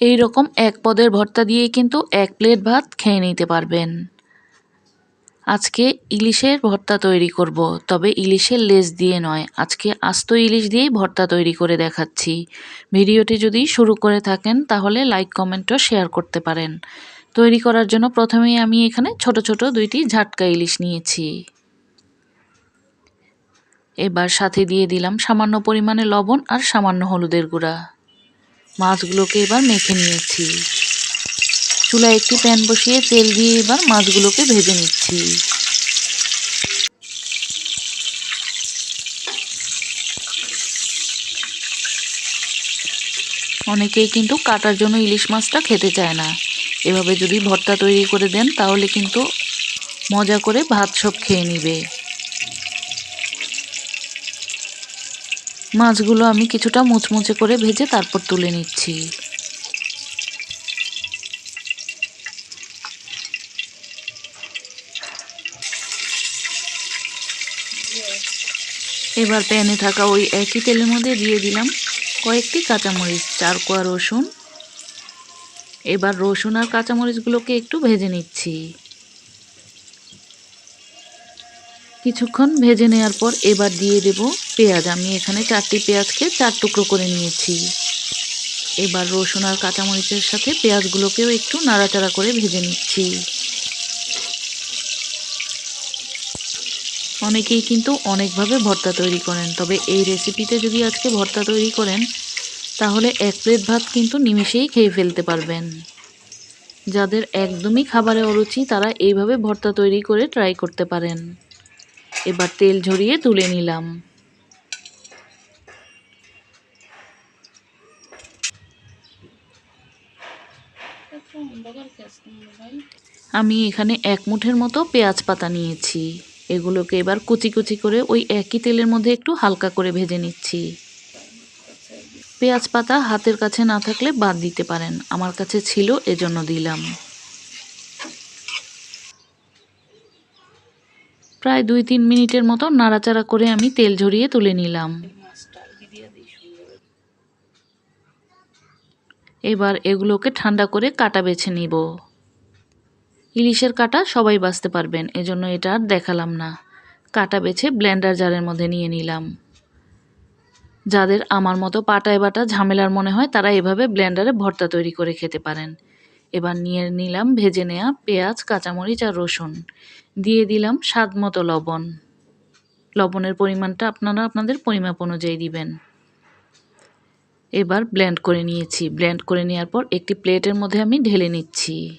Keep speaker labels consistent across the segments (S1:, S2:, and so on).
S1: এই রকম এক পদের ভর্তা দিয়েই কিন্তু এক প্লেট ভাত খেয়ে নিতে পারবেন। আজকে ইলিশের ভর্তা তৈরি করব, তবে ইলিশের লেজ দিয়ে নয়, আজকে আস্ত ইলিশ দিয়েই ভর্তা তৈরি করে দেখাচ্ছি। ভিডিওটি যদি শুরু করে থাকেন, তাহলে লাইক কমেন্টও শেয়ার করতে পারেন। তৈরি করার জন্য প্রথমেই আমি এখানে ছোট ছোট দুইটি ঝাটকা ইলিশ নিয়েছি। এবার সাথে দিয়ে দিলাম সামান্য পরিমাণে লবণ আর সামান্য হলুদের গুঁড়া। মাছগুলোকে এবার মেখে নিয়েছি। চুলায় একটি প্যান বসিয়ে তেল দিয়ে এবার মাছগুলোকে ভেজে নিচ্ছি। অনেকেই কিন্তু কাটার জন্য ইলিশ মাছটা খেতে চায় না। এভাবে যদি ভর্তা তৈরি করে দেন, তাহলে কিন্তু মজা করে ভাত সব খেয়ে নিবে। মাছগুলো আমি কিছুটা মুচমুচে করে ভেজে তারপর তুলে নিচ্ছি। এবার প্যানে থাকা ওই একই তেলের মধ্যে দিয়ে দিলাম কয়েকটি কাঁচামরিচ চার কোয়া রসুন। এবার রসুন আর কাঁচামরিচগুলোকে একটু ভেজে নিচ্ছি। কিছুক্ষণ ভেজে নেওয়ার পর এবার দিয়ে দেব পেঁয়াজ। আমি এখানে চারটি পেঁয়াজকে চার টুকরো করে নিয়েছি। এবার রসুন আর কাঁচামরিচের সাথে পেঁয়াজগুলোকেও একটু নাড়াচাড়া করে ভেজে নিচ্ছি। অনেকেই কিন্তু অনেকভাবে ভর্তা তৈরি করেন, তবে এই রেসিপিতে যদি আজকে ভর্তা তৈরি করেন, তাহলে এক প্লেট ভাত কিন্তু নিমিষেই খেয়ে ফেলতে পারবেন। যাদের একদমই খাবারে অরুচি, তারা এইভাবে ভর্তা তৈরি করে ট্রাই করতে পারেন। এবার তেল ঝরিয়ে তুলে নিলাম। আমি এখানে এক মুঠের মতো পেঁয়াজ পাতা নিয়েছি। এগুলোকে এবার কুচি কুচি করে ওই একই তেলের মধ্যে একটু হালকা করে ভেজে নিচ্ছি। পেঁয়াজ পাতা হাতের কাছে না থাকলে বাদ দিতে পারেন, আমার কাছে ছিল, এজন্য দিলাম। প্রায় দুই তিন মিনিটের মতো নাড়াচাড়া করে আমি তেল ঝরিয়ে তুলে নিলাম। এবার এগুলোকে ঠান্ডা করে কাটা বেছে নিব। ইলিশের কাটা সবাই বাঁচতে পারবেন, এজন্য এটা আর দেখালাম না। কাটা বেছে ব্লেন্ডার জারের মধ্যে নিয়ে নিলাম। যাদের আমার মতো পাটায় বাটা ঝামেলার মনে হয়, তারা এভাবে ব্লেন্ডারে ভর্তা তৈরি করে খেতে পারেন। এবার নিয়ে নিলাম ভেজে নেওয়া পেঁয়াজ, কাঁচামরিচ আর রসুন। দিয়ে দিলাম স্বাদ মতো লবণ। লবণের পরিমাণটা আপনারা আপনাদের পরিমাপ অনুযায়ী দিবেন। এবার ব্লেন্ড করে নিয়েছি। ব্লেন্ড করে নেওয়ার পর একটি প্লেটের মধ্যে আমি ঢেলে নিচ্ছি।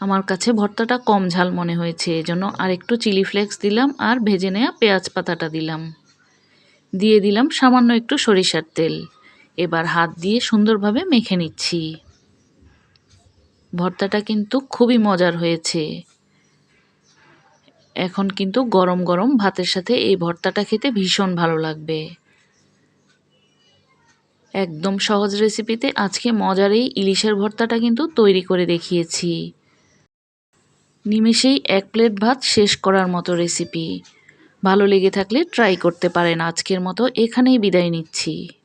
S1: আমার কাছে ভর্তাটা কম ঝাল মনে হয়েছে, এজন্য আর একটু চিলি ফ্লেক্স দিলাম আর ভেজে নেওয়া পেঁয়াজ পাতাটা দিলাম। দিয়ে দিলাম সামান্য একটু সরিষার তেল। এবার হাত দিয়ে সুন্দরভাবে মেখে নিচ্ছি। ভর্তাটা কিন্তু খুবই মজার হয়েছে। এখন কিন্তু গরম গরম ভাতের সাথে এই ভর্তাটা খেতে ভীষণ ভালো লাগবে। একদম সহজ রেসিপিতে আজকে মজার এই ইলিশের ভর্তাটা কিন্তু তৈরি করে দেখিয়েছি। নিমেষেই এক প্লেট ভাত শেষ করার মতো রেসিপি। ভালো লেগে থাকলে ট্রাই করতে পারেন। আজকের মতো এখানেই বিদায় নিচ্ছি।